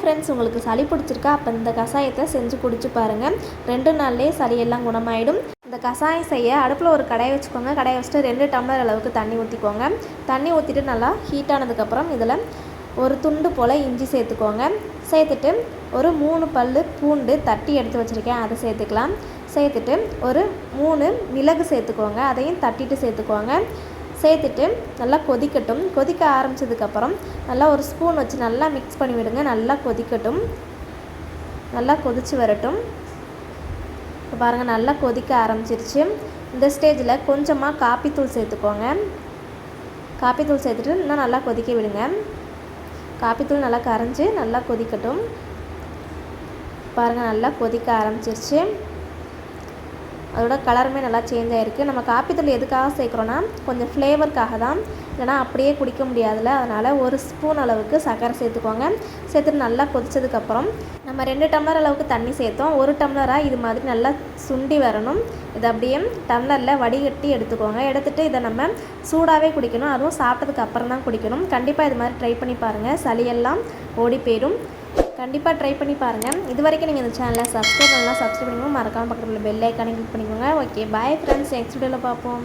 Friends உங்களுக்கு சளி பிடிச்சிருக்கா அப்போ இந்த கஷாயத்தை செஞ்சு குடிச்சு பாருங்கள் ரெண்டு நாள்லேயே சளியெல்லாம் குணமாயிடும். இந்த கஷாயம் செய்ய அடுப்பில் ஒரு கடையை வச்சுக்கோங்க. கடையை வச்சுட்டு ரெண்டு டம்ளர் அளவுக்கு தண்ணி ஊற்றிக்கோங்க தண்ணி ஊற்றிட்டு நல்லா ஹீட் ஆனதுக்கப்புறம் இதில் ஒரு துண்டு போல் இஞ்சி சேர்த்துக்கோங்க. சேர்த்துட்டு ஒரு மூணு பல் பூண்டு தட்டி எடுத்து வச்சுருக்கேன். அதை சேர்த்துக்கலாம். சேர்த்துட்டு ஒரு மூணு மிளகு சேர்த்துக்கோங்க. அதையும் தட்டிட்டு சேர்த்துக்கோங்க. சேர்த்துட்டு நல்லா கொதிக்கட்டும். கொதிக்க ஆரம்பித்ததுக்கப்புறம் நல்லா ஒரு ஸ்பூன் வச்சு நல்லா மிக்ஸ் பண்ணி விடுங்க. நல்லா கொதிக்கட்டும். நல்லா கொதித்து வரட்டும். இப்போ பாருங்கள் நல்லா கொதிக்க ஆரம்பிச்சிருச்சு. இந்த ஸ்டேஜில் கொஞ்சமாக காப்பித்தூள் சேர்த்துக்கோங்க. காப்பித்தூள் சேர்த்துட்டு இன்னும் நல்லா கொதிக்க விடுங்க. காப்பித்தூள் நல்லா கரைஞ்சி நல்லா கொதிக்கட்டும். பாருங்கள் நல்லா கொதிக்க ஆரம்பிச்சிருச்சு. அதோட கலருமே நல்லா சேஞ்ச் ஆகிருக்கு நம்ம காப்பித்தூள் எதுக்காக சேர்க்குறோன்னா கொஞ்சம் ஃப்ளேவருக்காக தான். இல்லைனா அப்படியே குடிக்க முடியாதுல்ல. அதனால் ஒரு ஸ்பூன் அளவுக்கு சர்க்கரை சேர்த்துக்கோங்க. சேர்த்துட்டு நல்லா கொதித்ததுக்கப்புறம் நம்ம ரெண்டு டம்ளர் அளவுக்கு தண்ணி சேர்த்தோம். ஒரு டம்ளராக இது மாதிரி நல்லா சுண்டி வரணும். இதை அப்படியே டம்ளரில் வடிகட்டி எடுத்துக்கோங்க. எடுத்துகிட்டு இதை நம்ம சூடாகவே குடிக்கணும். அதுவும் சாப்பிட்டதுக்கு அப்புறம் தான் குடிக்கணும். கண்டிப்பாக இது மாதிரி ட்ரை பண்ணி பாருங்கள் சளியெல்லாம் ஓடி போயிடும். கண்டிப்பாக ட்ரை பண்ணி பாருங்கள் இது வரைக்கும் நீங்கள் இந்த சேனலை சப்ஸ்கிரைப் பண்ணலாம் சப்ஸ்கிரைப் பண்ணிக்கோங்க. மறக்காமல் பக்கத்தில் பெல் ஐக்கானே கிளிக் பண்ணிக்கோங்க. ஓகே பாய் ஃப்ரெண்ட்ஸ் நெக்ஸ்ட் வீடியோவில் பார்ப்போம்.